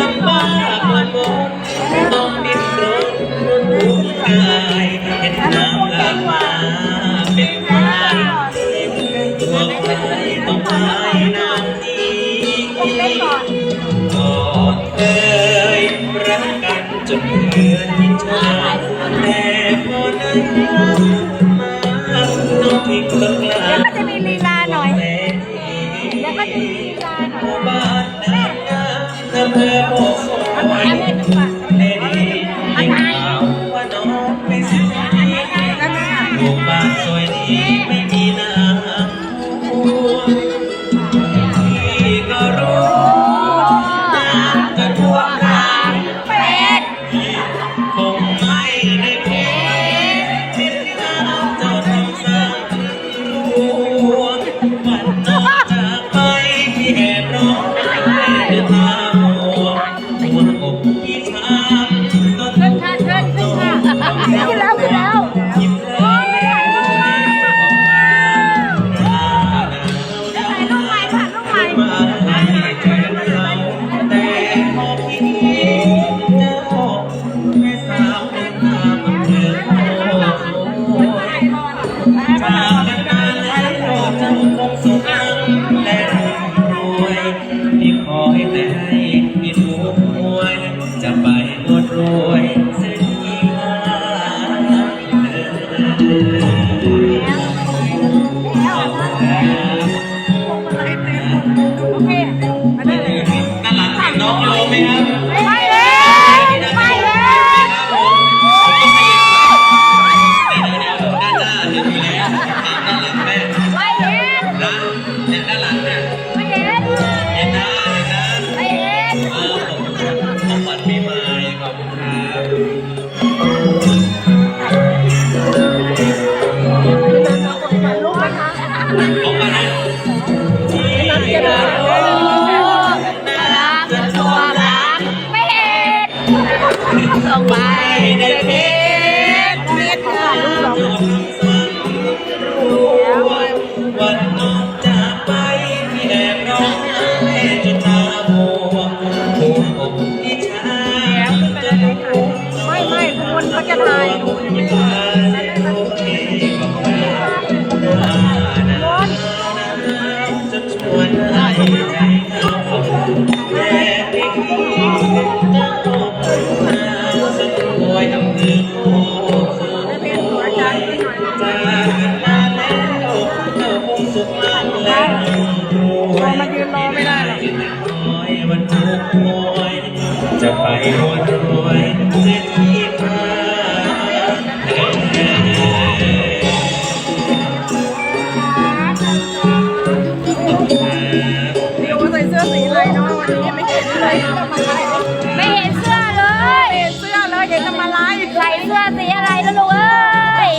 ลำบากลำบนต้องดิ้นรนทุกกายเห็นน้ำหลากมาเป็นทางตัวใครต้องหายน้ำนี้ก่อนเคยรักกันจนเกินชาแต่พอนั้นมาต้องทิ้งเลิกลาแล้วก็จะมีลีลาหน่อยแล้วก็จะมี เภอโพธิ์สวรรค์แม่ดีได้ข่าวว่าน้องไม่สวยลูกบ้านสวยดีไม่มีน้ำท่วมพี่ก็รู้น้ำจะท่วมรางเป็ดคงไม่ได้เพชรที่น้ำจะต้องสั่งรู้วันน้องจากไปพี่แอบร้องไห้ด้วย นน้องโยไหมครับ ส่งไปในเพชรเม็ดค่ะลูกจนสั่งรู้วันน้องจากไปพี่แอบร้องไห้จนตาบวมหัวอกพี่ชาไม่ไม่คุณเขาจะทายยิ้มม จะไปรวยรวยานใส่เสื้อสีอะไรเนาะวันนี้ไม่เห็นอะไรไม่เห็นเสื้อเลยเห็นเสื้อเลยเห็นทำอะไล่ใส่เสื้อสีอะไรแล้วลูกเอ้ย